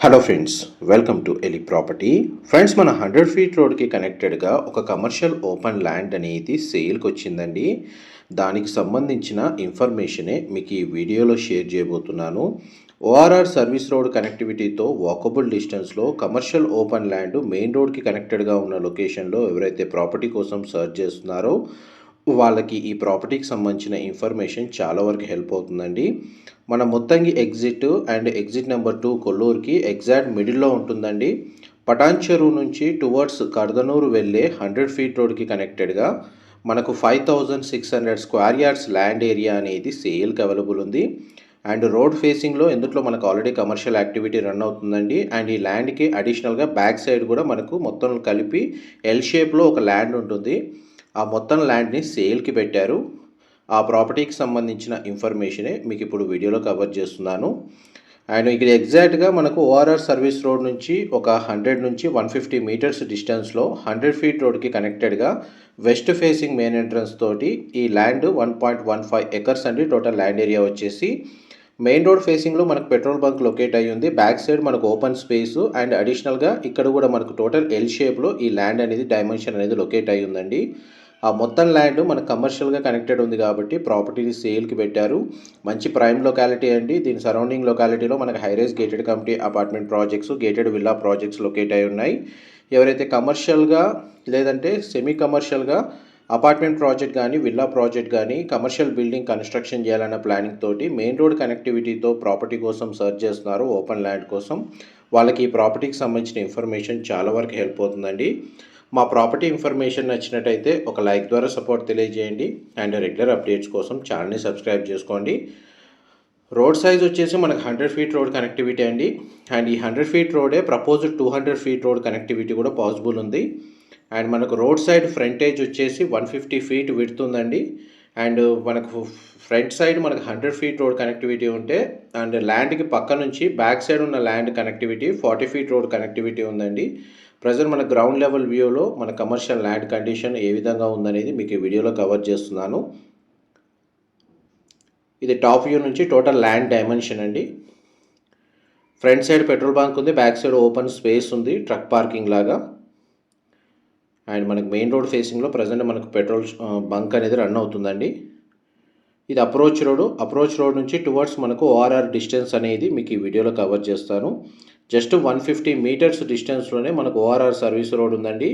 Hello friends welcome to Eli property friends మన hundred feet రోడ్కి కనెక్టెడ్గా ఒక కమర్షియల్ ఓపెన్ ల్యాండ్ అనేది సేల్కి వచ్చిందండి. దానికి సంబంధించిన ఇన్ఫర్మేషనే మీకు ఈ వీడియోలో షేర్ చేయబోతున్నాను. ఓఆర్ఆర్ సర్వీస్ రోడ్ కనెక్టివిటీతో వాకబుల్ డిస్టెన్స్లో కమర్షియల్ ఓపెన్ ల్యాండ్ మెయిన్ రోడ్కి కనెక్టెడ్గా ఉన్న లొకేషన్లో ఎవరైతే ప్రాపర్టీ కోసం సర్చ్ చేస్తున్నారో వాళ్ళకి ఈ ప్రాపర్టీకి సంబంధించిన ఇన్ఫర్మేషన్ చాలా వరకు హెల్ప్ అవుతుందండి. మన మొత్తంగి exit and exit number two కొల్లూరుకి exact మిడిల్లో ఉంటుందండి. పటాన్ చెరువు నుంచి టువర్డ్స్ కర్దనూరు వెళ్ళే హండ్రెడ్ ఫీట్ రోడ్కి కనెక్టెడ్గా మనకు five thousand six hundred square yards land area అనేది సేల్కి అవైలబుల్ ఉంది. అండ్ రోడ్ ఫేసింగ్లో ఎందుట్లో మనకు ఆల్రెడీ కమర్షియల్ యాక్టివిటీ రన్ అవుతుందండి. అండ్ ఈ ల్యాండ్కి అడిషనల్గా బ్యాక్ సైడ్ కూడా మనకు మొత్తం కలిపి ఎల్ షేప్లో ఒక ల్యాండ్ ఉంటుంది. ఆ మొత్తం ల్యాండ్ని సేల్కి పెట్టారు. ఆ ప్రాపర్టీకి సంబంధించిన ఇన్ఫర్మేషనే మీకు ఇప్పుడు వీడియోలో కవర్ చేస్తున్నాను. అండ్ ఇక్కడ ఎగ్జాక్ట్గా మనకు ఓఆర్ఆర్ సర్వీస్ రోడ్ నుంచి ఒక హండ్రెడ్ నుంచి వన్ ఫిఫ్టీ మీటర్స్ డిస్టెన్స్లో హండ్రెడ్ ఫీట్ రోడ్కి కనెక్టెడ్గా వెస్ట్ ఫేసింగ్ మెయిన్ ఎంట్రన్స్ తోటి ఈ land one point one five acres అండి టోటల్ ల్యాండ్ ఏరియా వచ్చేసి. మెయిన్ రోడ్ ఫేసింగ్లో మనకు పెట్రోల్ బంక్ లొకేట్ అయ్యి ఉంది. బ్యాక్ సైడ్ మనకు ఓపెన్ స్పేస్ అండ్ అడిషనల్గా ఇక్కడ కూడా మనకు టోటల్ ఎల్ షేప్లో ఈ ల్యాండ్ అనేది డైమెన్షన్ అనేది లొకేట్ అయ్యి ఉందండి. ఆ మొత్తం ల్యాండ్ మనకు కమర్షియల్గా కనెక్టెడ్ ఉంది కాబట్టి ప్రాపర్టీని సేల్కి పెట్టారు. మంచి ప్రైమ్ లొకాలిటీ అండి. దీని సరౌండింగ్ లొకాలిటీలో మనకు highrise gated community apartment projects gated villa projects locate అయి ఉన్నాయి. ఎవరైతే కమర్షియల్గా లేదంటే సెమీ కమర్షియల్గా అపార్ట్మెంట్ ప్రాజెక్ట్ కానీ విల్లా ప్రాజెక్ట్ కానీ కమర్షియల్ బిల్డింగ్ కన్స్ట్రక్షన్ చేయాలన్న ప్లానింగ్ తోటి మెయిన్ రోడ్ కనెక్టివిటీతో ప్రాపర్టీ కోసం సర్చ్ చేస్తున్నారు ఓపెన్ ల్యాండ్ కోసం. వాళ్ళకి ఈ ప్రాపర్టీకి సంబంధించిన ఇన్ఫర్మేషన్ చాలా వరకు హెల్ప్ అవుతుందండి. మా ప్రాపర్టీ ఇన్ఫర్మేషన్ నచ్చినట్టయితే ఒక లైక్ ద్వారా సపోర్ట్ తెలియజేయండి అండ్ రెగ్యులర్ అప్డేట్స్ కోసం ఛానల్ని సబ్స్క్రైబ్ చేసుకోండి. రోడ్ సైజ్ వచ్చేసి మనకు హండ్రెడ్ ఫీట్ రోడ్ కనెక్టివిటీ అండి. అండ్ ఈ hundred feet రోడే proposed two hundred feet road connectivity కూడా పాసిబుల్ ఉంది. అండ్ మనకు రోడ్ సైడ్ ఫ్రంటేజ్ వచ్చేసి వన్ ఫిఫ్టీ ఫీట్ విడుతుందండి అండ్ మనకు ఫ్రంట్ సైడ్ మనకు హండ్రెడ్ ఫీట్ రోడ్ కనెక్టివిటీ ఉంటే అండ్ ల్యాండ్కి పక్క నుంచి బ్యాక్ సైడ్ ఉన్న land connectivity forty feet road connectivity ఉందండి. ప్రజెంట్ మన గ్రౌండ్ లెవెల్ వ్యూలో మన కమర్షియల్ ల్యాండ్ కండిషన్ ఏ విధంగా ఉందనేది మీకు ఈ వీడియోలో కవర్ చేస్తున్నాను. ఇది టాప్ వ్యూ నుంచి టోటల్ ల్యాండ్ డైమెన్షన్ అండి. ఫ్రంట్ సైడ్ పెట్రోల్ బంక్ ఉంది బ్యాక్ సైడ్ ఓపెన్ స్పేస్ ఉంది ట్రక్ పార్కింగ్ లాగా. అండ్ మనకి మెయిన్ రోడ్ ఫేసింగ్లో ప్రజెంట్ మనకు పెట్రోల్ బంక్ అనేది రన్ అవుతుందండి. ఇది అప్రోచ్ రోడ్ అప్రోచ్ రోడ్ నుంచి టువర్డ్స్ మనకు ఓఆర్ఆర్ డిస్టెన్స్ అనేది మీకు ఈ వీడియోలో కవర్ చేస్తాను. జస్ట్ వన్ ఫిఫ్టీ మీటర్స్ డిస్టెన్స్లోనే మనకు ఓఆర్ఆర్ సర్వీస్ రోడ్ ఉందండి.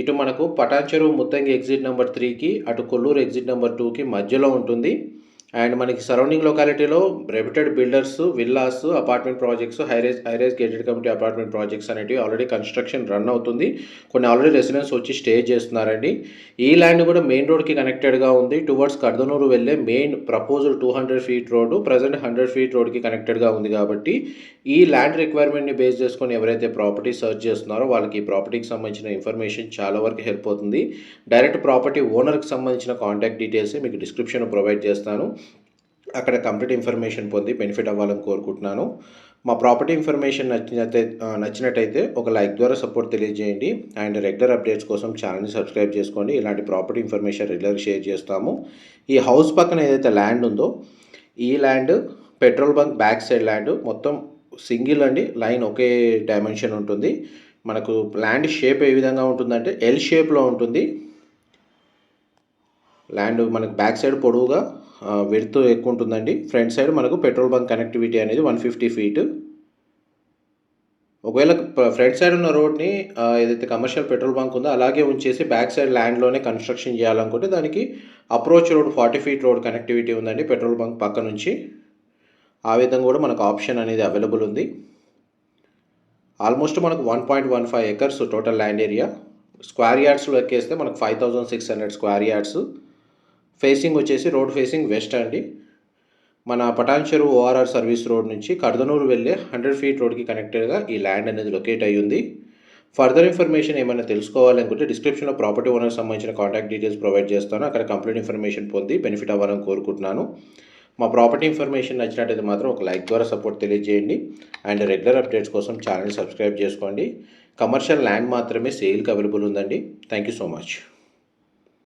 ఇటు మనకు పటాన్చెరు ముత్తంగి ఎగ్జిట్ నెంబర్ త్రీకి అటు కొల్లూరు ఎగ్జిట్ నెంబర్ టూకి మధ్యలో ఉంటుంది. అండ్ మనకి surrounding లొకాలిటీలో reputed builders villas apartment projects high rise high rise gated community apartment projects అనేవి ఆల్రెడీ కన్స్ట్రక్షన్ రన్ అవుతుంది. కొన్ని ఆల్రెడీ రెసిడెన్స్ వచ్చి స్టే చేస్తున్నారండి. ఈ ల్యాండ్ కూడా మెయిన్ రోడ్కి కనెక్టెడ్గా ఉంది. టువర్డ్స్ కర్దనూరు వెళ్ళే main proposal two hundred feet road present hundred feet రోడ్కి కనెక్టెడ్గా ఉంది కాబట్టి ఈ ల్యాండ్ రిక్వైర్మెంట్ని బేస్ చేసుకొని ఎవరైతే ప్రాపర్టీ సర్చ్ చేస్తున్నారో వాళ్ళకి ఈ ప్రాపర్టీకి సంబంధించిన ఇన్ఫర్మేషన్ చాలా వరకు హెల్ప్ అవుతుంది. డైరెక్ట్ ప్రాపర్టీ ఓనర్కి సంబంధించిన కాంటాక్ట్ డీటెయిల్స్ మీకు డిస్క్రిప్షన్ ప్రొవైడ్ చేస్తాను. అక్కడ కంప్లీట్ ఇన్ఫర్మేషన్ పొంది బెనిఫిట్ అవ్వాలని కోరుకుంటున్నాను. మా ప్రాపర్టీ ఇన్ఫర్మేషన్ నచ్చినట్టే నచ్చినట్టయితే ఒక లైక్ ద్వారా సపోర్ట్ తెలియజేయండి. అండ్ రెగ్యులర్ అప్డేట్స్ కోసం ఛానల్ని సబ్స్క్రైబ్ చేసుకోండి. ఇలాంటి ప్రాపర్టీ ఇన్ఫర్మేషన్ రెగ్యులర్ షేర్ చేస్తాము. ఈ హౌస్ పక్కన ఏదైతే ల్యాండ్ ఉందో ఈ land petrol bunk back side land మొత్తం సింగిల్ అండి. లైన్ ఒకే డైమెన్షన్ ఉంటుంది. మనకు ల్యాండ్ షేప్ ఏ విధంగా ఉంటుందంటే ఎల్ షేప్లో ఉంటుంది. ల్యాండ్ మనకు బ్యాక్ సైడ్ పొడవుగా విడ్త్ ఎక్కువ ఉంటుందండి. ఫ్రంట్ సైడ్ మనకు పెట్రోల్ బంక్ కనెక్టివిటీ అనేది వన్ ఫిఫ్టీ ఫీట్ ఒకవేళ ఫ్రంట్ సైడ్ ఉన్న రోడ్ని ఏదైతే కమర్షియల్ పెట్రోల్ బంక్ ఉందో అలాగే ఉంచేసి బ్యాక్ సైడ్ ల్యాండ్లోనే కన్స్ట్రక్షన్ చేయాలనుకుంటే దానికి approach road forty feet road connectivity ఉందండి పెట్రోల్ బంక్ పక్క నుంచి. ఆ విధంగా కూడా మనకు ఆప్షన్ అనేది అవైలబుల్ ఉంది. ఆల్మోస్ట్ మనకు one point one five acres total land area square యార్డ్స్లో ఎక్కేస్తే మనకు five thousand six hundred square yards facing వచ్చేసి రోడ్ ఫేసింగ్ వెస్ట్ అండి. మన పటాన్ చెరువు ఓఆర్ఆర్ సర్వీస్ రోడ్ నుంచి కర్దనూరు వెళ్ళే హండ్రెడ్ ఫీట్ రోడ్కి కనెక్టెడ్గా ఈ ల్యాండ్ అనేది లొకేట్ అయ్యి ఉంది. ఫర్దర్ ఇన్ఫర్మేషన్ ఏమైనా తెలుసుకోవాలనుకుంటే డిస్క్రిప్షన్లో ప్రాపర్టీ ఓనర్ సంబంధించిన కాంటాక్ట్ డీటెయిల్స్ ప్రొవైడ్ చేస్తాను. అక్కడ కంప్లీట్ ఇన్ఫర్మేషన్ పొంది బెనిఫిట్ అవ్వాలని కోరుకుంటున్నాను. మా ప్రాపర్టీ ఇన్ఫర్మేషన్ నచ్చినట్టయితే మాత్రం ఒక లైక్ ద్వారా సపోర్ట్ తెలియజేయండి. అండ్ రెగ్యులర్ అప్డేట్స్ కోసం ఛానల్ సబ్స్క్రైబ్ చేసుకోండి. కమర్షియల్ ల్యాండ్ మాత్రమే సేల్కి అవైలబుల్ ఉందండి. Thank you so much